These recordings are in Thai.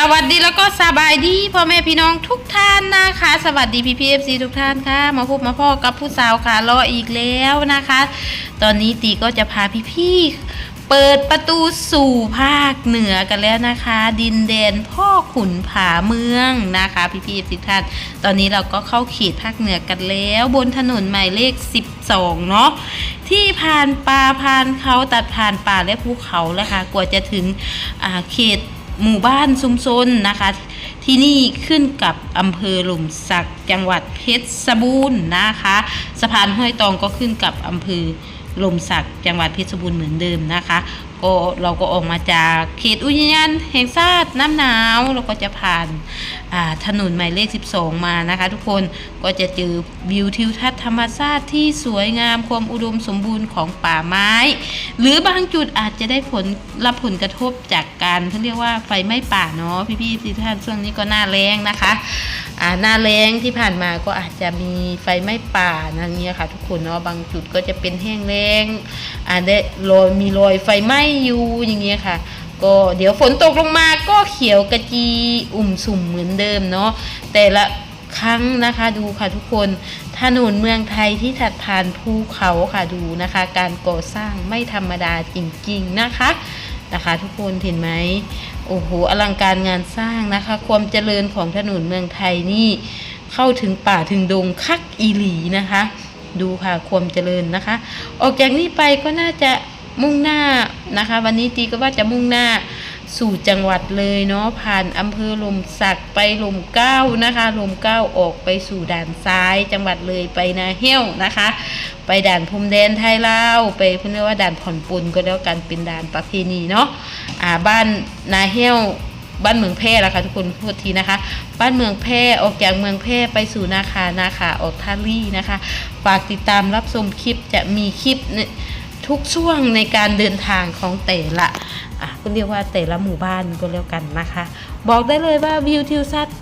สวัสดีแล้วก็สบายดีพ่อแม่พี่น้องทุกท่านนะคะ สวัสดีพี่พีเอฟซีทุกท่านค่ะ มาพบมาพ่อกับผู้สาวค่ะรออีกแล้วนะคะ ตอนนี้ตีก็จะพาพี่ๆเปิดประตูสู่ภาคเหนือกันแล้วนะคะ ดินแดนพ่อขุนผาเมืองนะคะ พี่พีเอฟซีทุกท่านตอนนี้เราก็เข้าเขตภาคเหนือกันแล้ว บนถนนหมายเลข 12 เนาะที่ผ่านป่าผ่านเขาตัดผ่านป่าและภูเขาแล้วค่ะกว่าจะถึงเขต หมู่บ้านชุมชนนะคะ ที่นี่ขึ้นกับอำเภอหลุมสักจังหวัดเพชรบูรณ์นะคะสะพานห้วยตองก็ขึ้นกับอำเภอหลมสักจังหวัดเพชรบูรณ์เหมือนเดิมนะคะก็เราก็ออกมาจากเขตอุทยานแห่งชาติน้ำหนาวเราก็จะผ่านาถนนหมายเลข 12 มานะคะ ทุกคนก็จะเจอวิวทิวทัศน์ธรรมชาติที่สวยงามความอุดมสมบูรณ์ของป่าไม้ หรือบางจุดอาจจะได้ผลรับผลกระทบจากการเขาเรียกว่าไฟไหม้ป่าเนาะพี่ๆทุกท่านช่วงนี้ก็หน้าแรงนะคะอ่าหน้าแรงที่ผ่านมาก็อาจจะมีไฟไหม้ป่านั่นเงี้ยค่ะ ทุกคนเนาะบางจุดก็จะเป็นแห้งแล้งอาได้รอยมีรอยไฟไหม้อยู่อย่างเงี้ยค่ะ ก็เดี๋ยวฝนตกลงมาก็เขียวกระจีอุ่มสุ่มเหมือนเดิมเนาะแต่ละครั้งนะคะดูค่ะทุกคนถนนเมืองไทยที่ถัดผ่านภูเขาค่ะดูนะคะ การก่อสร้างไม่ธรรมดาจริงๆนะคะนะคะ ทุกคนเห็นไหมโอ้โหอลังการงานสร้างนะคะ ความเจริญของถนนเมืองไทยนี่เข้าถึงป่าถึงดงคักอีหลีนะคะ ดูค่ะความเจริญนะคะ ออกจากนี้ไปก็น่าจะ มุ่งหน้านะคะ วันนี้ตีก็ว่าจะมุ่งหน้าสู่จังหวัดเลยเนาะผ่านอำเภอลมสักไปลมเก้านะคะลมเก้าออกไปสู่ด่านซ้ายจังหวัดเลยไปนาเฮี้ยวนะคะ ไปด่านพรมแดนไทยลาวไปเพื่อเรียกว่าด่านผ่อนปลนก็แล้วกันเป็นด่านประเพณีเนาะอ่าบ้านนาเฮี้ยวบ้านเมืองแพร่ละค่ะทุกคนพูดทีนะคะ บ้านเมืองแพร่ออกจากเมืองแพร่ไปสู่นาคานาคาออกท่าลี่นะคะ ฝากติดตามรับชมคลิปจะมีคลิปเนี่ย ทุกช่วงในการเดินทางของแต่ละอะก็เรียกว่าแต่ละหมู่บ้านก็แล้วกันนะคะ บอกได้เลยว่าวิวทิวทัศน์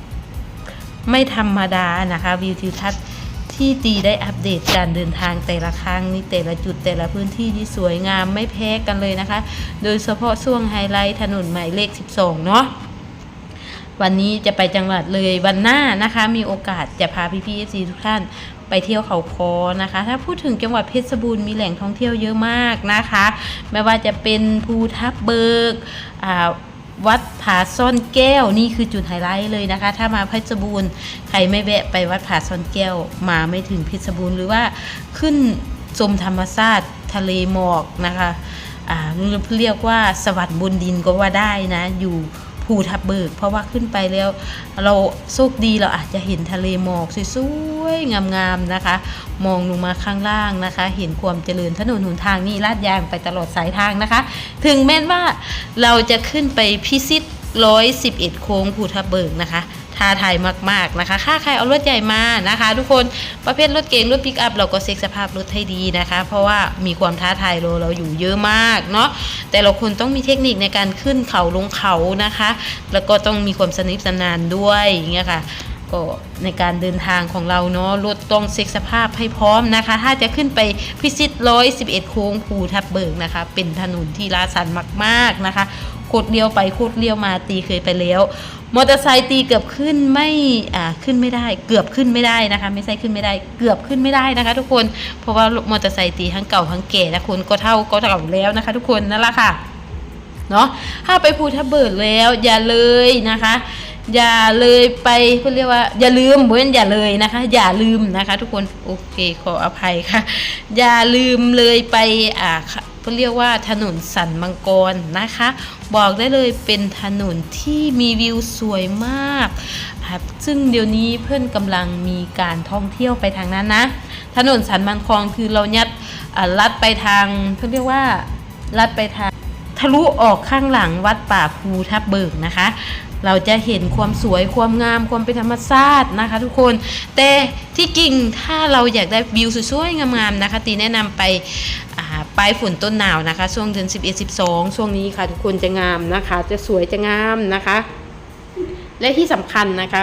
ไม่ธรรมดานะคะวิวทิวทัศน์ที่ตีได้อัปเดตการเดินทางแต่ละครั้งนี่แต่ละจุดแต่ละพื้นที่ที่สวยงามไม่แพ้กันเลยนะคะ โดยเฉพาะช่วงไฮไลท์ถนนหมายเลข 12 เนาะวันนี้จะไปจังหวัดเลยวันหน้านะคะ มีโอกาสจะพาพี่ๆซีทุกท่าน ไปเที่ยวเขาคอนะคะ ถ้าพูดถึงจังหวัดเพชรบูรณ์มีแหล่งท่องเที่ยวเยอะมากนะคะ ไม่ว่าจะเป็นภูทับเบิกวัดผาซ่อนแก้วนี่คือจุดไฮไลท์เลยนะคะ ถ้ามาเพชรบูรณ์ใครไม่แวะไปวัดผาซ่อนแก้วมาไม่ถึงเพชรบูรณ์หรือว่าขึ้นชมธรรมชาติทะเลหมอกนะคะอ่าเรียกว่าสวรรค์บนดินก็ว่าได้นะอยู่ ภูทับเบิก เพราะว่าขึ้นไปแล้วเราโชคดีเราอาจจะเห็นทะเลหมอกสวยๆงามๆนะคะ มองลงมาข้างล่างนะคะ เห็นความเจริญถนนหนทางนี่ลาดยางไปตลอดสายทางนะคะ ถึงแม้ว่าเราจะขึ้นไปพิซิตร้อยสิบเอ็ดโค้งภูทับเบิกนะคะ ท้าทายมากๆนะคะค่าใครเอารถใหญ่มานะคะ ทุกคนประเภทรถเก๋งรถปิกอัพเราก็เซ็กสภาพรถให้ดีนะคะ เพราะว่ามีความท้าทายเราเราอยู่เยอะมากเนาะแต่เราควรต้องมีเทคนิคในการขึ้นเขาลงเขานะคะ แล้วก็ต้องมีความสนิทสนานด้วยอย่างเงี้ยค่ะก็ในการเดินทางของเราเนาะรถต้องเซ็กสภาพให้พร้อมนะคะ ถ้าจะขึ้นไปพิชิตร้อยสิบเอ็ดโค้งภูทับเบิกนะคะ เป็นถนนที่ลาสันมาก ๆนะคะ โคตรเลี้ยวไปโคตรเลี้ยวมาตีเคยไปแล้วมอเตอร์ไซค์ตีเกือบขึ้นไม่อ่าขึ้นไม่ได้ เกือบขึ้นไม่ได้นะคะ ไม่ใช่ขึ้นไม่ได้ เกือบขึ้นไม่ได้นะคะ ทุกคนเพราะว่ามอเตอร์ไซค์ตีทั้งเก่าทั้งแก่นะคุณก็เท่าก็เก่าแล้วนะคะ ทุกคนนั่นแหละค่ะเนาะถ้าไปภูทับเบิกแล้ว อย่าเลยนะคะ อย่าเลยไปเขาเรียกว่า อย่าลืมเว้นอย่าเลยนะคะ อย่าลืมนะคะ ทุกคนโอเคขออภัยค่ะ อย่าลืมเลยไปอ่า เขาเรียกว่าถนนสันมังกรนะคะ บอกได้เลยเป็นถนนที่มีวิวสวยมากครับซึ่งเดี๋ยวนี้เพื่อนกำลังมีการท่องเที่ยวไปทางนั้นนะ ถนนสันมังกรคือเรายัดลัดไปทางเขาเรียกว่าลัดไปทางทะลุออกข้างหลังวัดป่าภูทับเบิกนะคะ เราจะเห็นความสวยความงามความเป็นธรรมชาตินะคะ ทุกคน แต่ที่จริงถ้าเราอยากได้วิวสวยๆงามๆนะคะ ตีแนะนำไปอ่า ปลายฝนต้นหนาวนะคะ ช่วงเดือน11 12 ช่วงนี้ค่ะทุกคนจะงามนะคะ จะสวยจะงามนะคะ และที่สำคัญนะคะ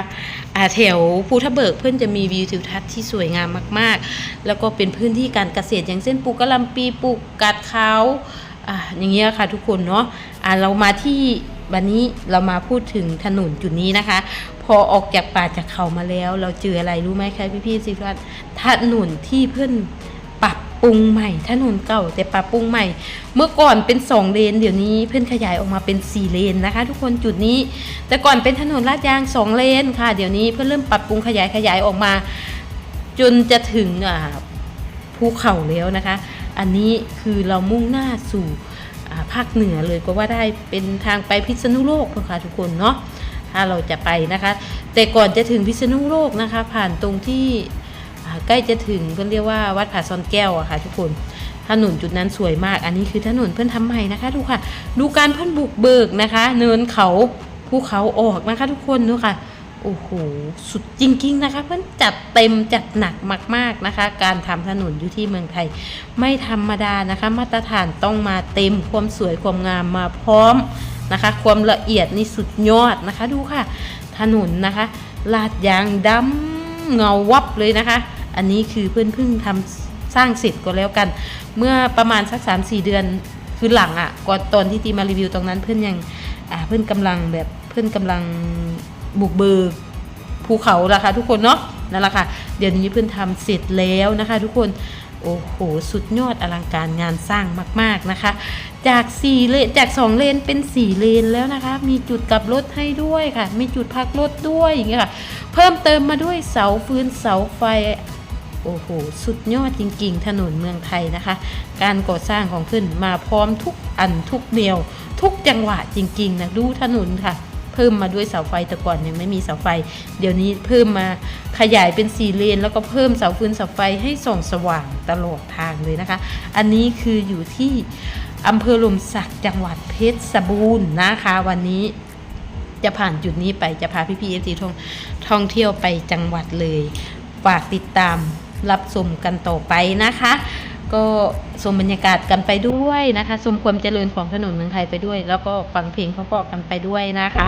แถวภูทับเบิกเพื่อนจะมีวิวทิวทัศน์ที่สวยงามมาก ๆ แล้วก็เป็นพื้นที่การเกษตรอย่างเช่นปลูกกะหล่ำปีปลูกกัดขาวอ่าอย่างเงี้ยค่ะทุกคนเนาะอ่าเรามาที่วันนี้เรามาพูดถึงถนนจุดนี้นะคะ พอออกจากป่าจากเขามาแล้ว เราเจออะไรรู้ไหมคะพี่พี่ๆสิครับถนนที่เพื่อนปรับ ปรุงใหม่ถนนเก่าแต่ปรับปรุงใหม่ เมื่อก่อนเป็นสองเลน เดี๋ยวนี้เพื่อนขยายออกมาเป็นสี่เลนนะคะ ทุกคนจุดนี้ แต่ก่อนเป็นถนนลาดยางสองเลนค่ะ เดี๋ยวนี้เพื่อนเริ่มปรับปรุงขยายขยายออกมา จนจะถึงภูเขาแล้วนะคะ อันนี้คือเรามุ่งหน้าสู่ภาคเหนือเลยก็ว่าได้เป็นทางไปพิษณุโลกนะคะทุกคนเนาะถ้าเราจะไปนะคะ แต่ก่อนจะถึงพิษณุโลกนะคะ ผ่านตรงที่ ใกล้จะถึงเพื่อนเรียกว่าวัดผาซอนแก้วอะค่ะ ทุกคนถนนจุดนั้นสวยมาก อันนี้คือถนนเพื่อนทำใหม่นะคะดูค่ะ ดูการเพื่อนบุกเบิกนะคะ เนินเขาภูเขาออกนะคะ ทุกคนดูค่ะโอ้โหสุดจริง ๆ นะคะ เพื่อนจัดเต็มจัดหนักมาก ๆนะคะ การทำถนนอยู่ที่เมืองไทย ไม่ธรรมดานะคะ มาตรฐานต้องมาเต็มความสวยความงามมาพร้อมนะคะ ความละเอียดนี่สุดยอดนะคะ ดูค่ะ ถนนนะคะ ลาดยางดำเงาวับเลยนะคะ อันนี้คือเพื่อนเพิ่งทำสร้างเสร็จก็แล้วกัน เมื่อประมาณสัก 3 4 เดือนคือหลังอะ่ะก่อนตอนที่ตีมารีวิวตรงนั้นเพื่อนยังอ่าเพื่อนกำลังแบบเพื่อนกำลังบุกเบิกภูเขาละค่ะทุกคนเนาะนั่นแหละค่ะ เดี๋ยวนี้เพื่อนทำเสร็จแล้วนะคะ ทุกคนโอ้โห สุดยอดอลังการงานสร้างมาก ๆนะคะ จาก4เลนจาก2เลนเป็น4เลนแล้วนะคะ มีจุดกลับรถให้ด้วยค่ะ มีจุดพักรถด้วยอย่างเงี้ยค่ะ เพิ่มเติมมาด้วยเสาฟืนเสาไฟ โอ้โห สุดยอดจริงๆ ถนนเมืองไทยนะคะ การก่อสร้างของขึ้นมาพร้อมทุกอันทุกเดียว ทุกจังหวะจริงๆนะดูถนนค่ะ เพิ่มมาด้วยเสาไฟแต่ก่อนยังไม่มีเสาไฟ เดี๋ยวนี้เพิ่มมาขยายเป็นสี่เลน แล้วก็เพิ่มเสาฟืนเสาไฟให้ส่องสว่างตลอดทางเลยนะคะ อันนี้คืออยู่ที่อำเภอลมศักดิ์จังหวัดเพชรบูรณ์นะคะ วันนี้จะผ่านจุดนี้ไปจะพาพี่พีเอฟซีท่องท่องเที่ยวไปจังหวัดเลย ฝากติดตาม รับชมกันต่อไปนะคะ ก็ชมบรรยากาศกันไปด้วยนะคะชมความเจริญของถนนเมืองไทยไปด้วย แล้วก็ฟังเพลงเพราะๆกันไปด้วยนะคะ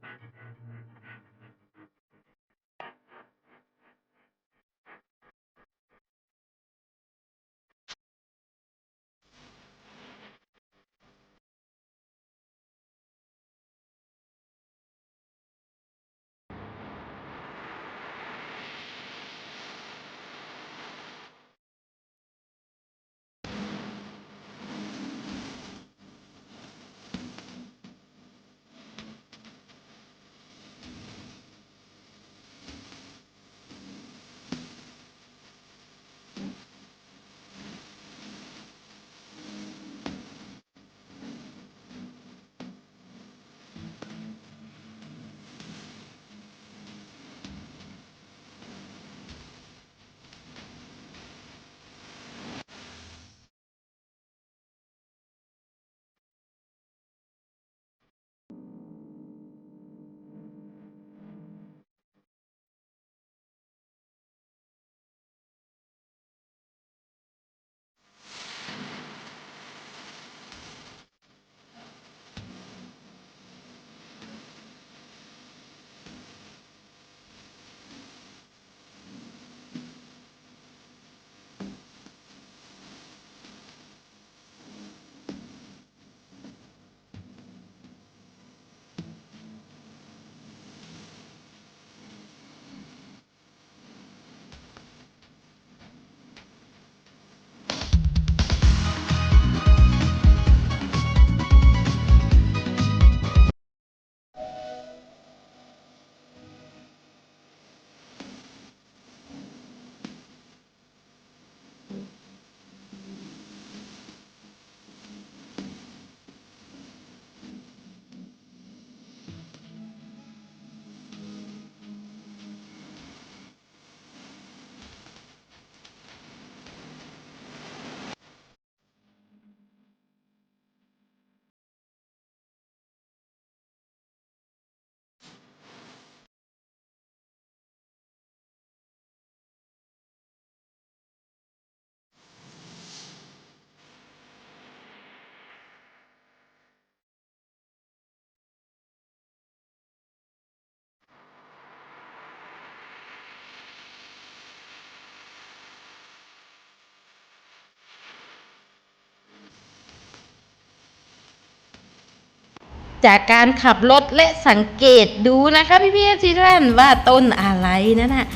จากการขับรถและสังเกตดูนะคะพี่พี่ที่ท่านว่าต้นอะไรนั่นน่ะ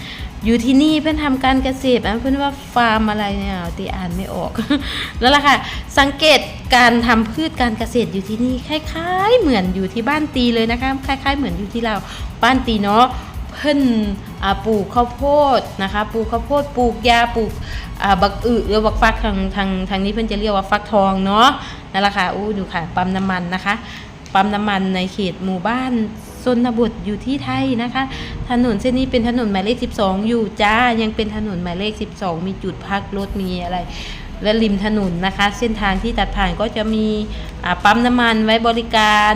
อยู่ที่นี่เพื่อนทำการเกษตรอะเพื่อนว่าฟาร์มอะไรเนี่ยตีอ่านไม่ออกนั่นแหละค่ะ สังเกตการทำพืชการเกษตรอยู่ที่นี่คล้าย ๆ เหมือนอยู่ที่บ้านตีเลยนะคะ คล้าย ๆ เหมือนอยู่ที่เราบ้านตีเนาะเพิ่นอปลูกข้าวโพดนะคะปลูกข้าวโพดปลูกยาปลูกบักอึหรือบักฟักทางทางทางนี้เพิ่นจะเรียกว่าฟักทองเนาะนั่นแหละค่ะอู้ดูค่ะปั๊มน้ำมันนะคะ ปั๊มน้ำมันในเขตหมู่บ้านชนบทอยู่ที่ไทยนะคะ ถนนเส้นนี้เป็นถนนหมายเลข 12 อยู่จ้า ยังเป็นถนนหมายเลข 12 มีจุดพักรถมีอะไร และริมถนนนะคะ เส้นทางที่ตัดผ่านก็จะมีปั๊มน้ำมันไว้บริการ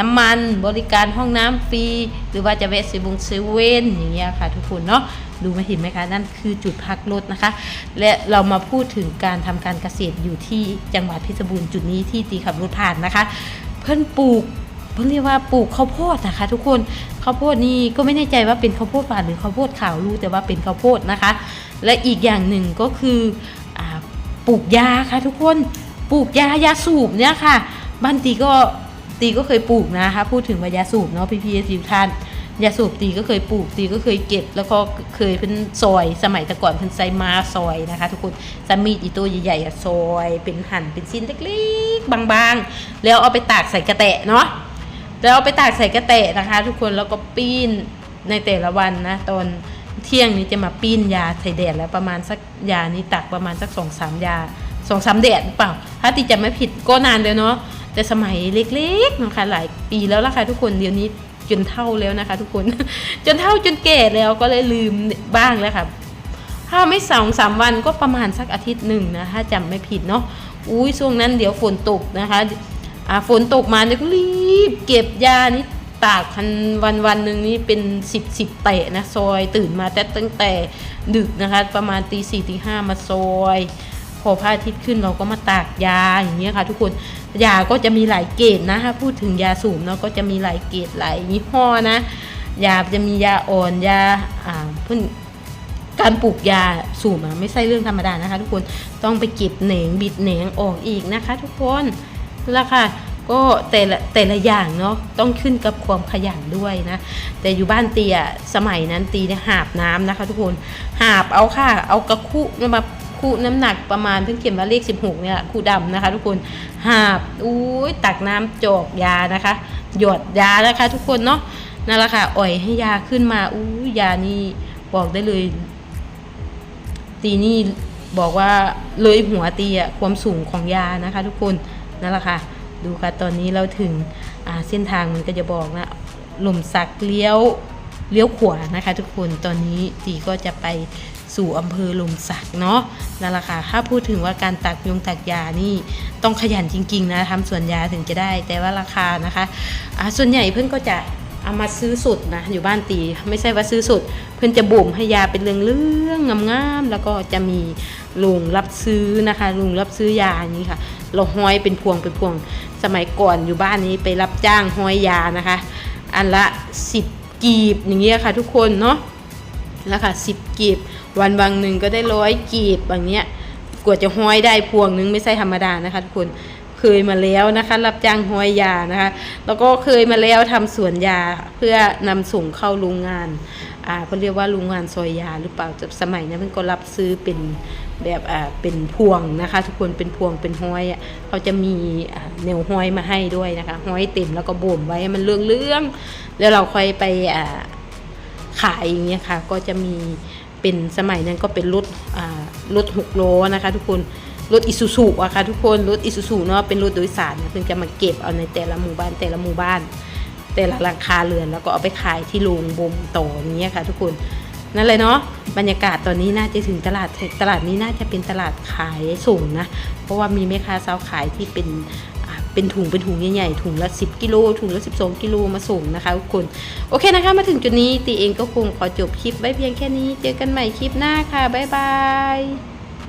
น้ำมันบริการห้องน้ำฟรี หรือว่าจะแวะเซเวงเซเว่นอย่างเงี้ยค่ะทุกคนเนาะดูมาเห็นไหมคะ นั่นคือจุดพักรถนะคะ และเรามาพูดถึงการทำการเกษตรอยู่ที่จังหวัดเพชรบูรณ์จุดนี้ที่ตีขับรถผ่านนะคะ เพื่อนปลูกเพิ่นเรียกว่าปลูกข้าวโพดนะคะ ทุกคนข้าวโพดนี่ก็ไม่แน่ใจว่าเป็นข้าวโพดฝาดหรือข้าวโพดขาวรู้แต่ว่าเป็นข้าวโพดนะคะ และอีกอย่างหนึ่งก็คืออปลูกยาค่ะทุกคนปลูกยายาสูบเนี่ยค่ะบ้านตีก็ตีก็เคยปลูกนะคะ พูดถึงว่ายาสูบเนาะพี่พีทีท่าน ยาสูบตีก็เคยปลูกตีก็เคยเก็บ แล้วก็เคยเป็นซอย สมัยแต่ก่อนเป็นไซมาซอยนะคะ ทุกคนสามีดอีตัวใหญ่ๆซอยเป็นหั่นเป็นชิ้นเล็กๆ บางๆ แล้วเอาไปตากใส่กระแตะเนาะแล้วเอาไปตากใส่กระเตะนะคะ ทุกคนแล้วก็ปิ้นในแต่ละวันนะตอนเที่ยงนี้จะมาปิ้นยาใส่แดดแล้วประมาณสักยานี้ตักประมาณสักสองสามยาสองสามแดดหรือเปล่า ถ้าติจะไม่ผิดก็นานเลยเนาะแต่สมัยเล็กๆนะคะหลายปีแล้วล่ะค่ะทุกคนเดี๋ยวนี้ จนเท่าแล้วนะคะ ทุกคน จนเท่าจนแก่แล้วก็เลยลืมบ้างแล้วค่ะถ้าไม่สองสามวันก็ประมาณสักอาทิตย์หนึ่งนะถ้าจำไม่ผิดเนาะอุ้ยช่วงนั้นเดี๋ยวฝนตกนะคะอ่าฝนตกมาเนี่ยก็รีบเก็บยานี่ตากคันวันวันหนึ่งนี่เป็นสิบสิบเตะนะซอยตื่นมาแต่ตั้งแต่ดึกนะคะ ประมาณตีสี่ตีห้ามาซอย พอพระอาทิตย์ขึ้นเราก็มาตากยาอย่างเงี้ยค่ะ ทุกคน ยาก็จะมีหลายเกรดนะถ้าพูดถึงยาสูบเนาะก็จะมีหลายเกรดหลายยี่ห้อนะยาจะมียาอ่อนยาอ่าเพิ่นการปลูกยาสูบอะไม่ใช่เรื่องธรรมดานะคะ ทุกคนต้องไปเก็บเหนงบิดเหนงออกอีกนะคะ ทุกคนราคาก็แต่ละแต่ละอย่างเนาะต้องขึ้นกับความขยันด้วยนะแต่อยู่บ้านเตียสมัยนั้นตีเนี่ยหาบน้ำนะคะ ทุกคนหาบเอาค่ะ เอากระคุมา คุน้ำหนักประมาณเพิ่งเขียนมาเลข 16เนี่ยคุดำนะคะ ทุกคนหาบอุ้ยตักน้ำจอกยานะคะ หยดยานะคะ ทุกคนเนาะนั่นแหละค่ะอ่อยให้ยาขึ้นมาอู้ยานี่บอกได้เลยตีนี่บอกว่าเลยหัวตีอะความสูงของยานะคะ ทุกคนนั่นแหละค่ะ ดูค่ะตอนนี้เราถึงเส้นทางมันก็จะบอกนะหล่มสักเลี้ยวเลี้ยวขวานะคะ ทุกคนตอนนี้ตีก็จะไป สู่อำเภอหล่มสักเนาะนั่นแหละค่ะถ้าพูดถึงว่าการตักยงตักยานี่ต้องขยันจริงๆนะทำสวนยาถึงจะได้ แต่ว่าราคานะคะอ่าส่วนใหญ่เพื่อนก็จะเอามาซื้อสุดนะอยู่บ้านตี ไม่ใช่ว่าซื้อสุด เพื่อนจะบ่มให้ยาเป็นเรื่องๆงามๆแล้วก็จะมีลุงรับซื้อนะคะลุงรับซื้อยาอย่างนี้ค่ะ เราห้อยเป็นพวงเป็นพวงสมัยก่อนอยู่บ้านนี้ไปรับจ้างห้อยยานะคะ อันละสิบกีบอย่างเงี้ยค่ะ ทุกคนเนาะแล้วค่ะสิบกีบ วันบางหนึ่งก็ได้ร้อยกีบอย่างเงี้ยกว่าจะห้อยได้พวงนึงไม่ใช่ธรรมดานะคะทุกคนเคยมาแล้วนะคะ รับจ้างห้อยยานะคะ แล้วก็เคยมาแล้วทำสวนยาเพื่อนำส่งเข้าโรงงานอ่าเขาเรียกว่าโรงงานซอยยาหรือเปล่าจะสมัยนั้นเพิ่นก็รับซื้อเป็นแบบอ่าเป็นพวงนะคะ ทุกคนเป็นพวงเป็นห้อยอะเขาจะมีอ่าแนวห้อยมาให้ด้วยนะคะห้อยเต็มแล้วก็บ่มไว้ให้มันเรื่องๆแล้วเราค่อยไปอ่าขายอย่างเงี้ยค่ะ ก็จะมี เป็นสมัยนั้นก็เป็นรถอ่ารถหกล้อนะคะทุกคนรถอิซูซุอะค่ะทุกคนรถอิซูซุเนาะเป็นรถโดยสารเพิ่งจะมาเก็บเอาในแต่ละหมู่บ้านแต่ละหมู่บ้าน แต่ละราคาเรือนแล้วก็เอาไปขายที่โรงบ่มต่ออย่างเงี้ยค่ะ ทุกคนนั่นเลยเนาะบรรยากาศตอนนี้น่าจะถึงตลาดตลาดนี้น่าจะเป็นตลาดขายส่งนะ เพราะว่ามีแม่ค้าสาวขายที่เป็น เป็นถุงเป็นถุงใหญ่ๆถุงละ 10 กิโลถุงละ 12 กิโลมาส่งนะคะทุกคนโอเคนะคะ มาถึงจุดนี้ตีเองก็คงขอจบคลิปไว้เพียงแค่นี้ เจอกันใหม่คลิปหน้าค่ะบ๊ายบาย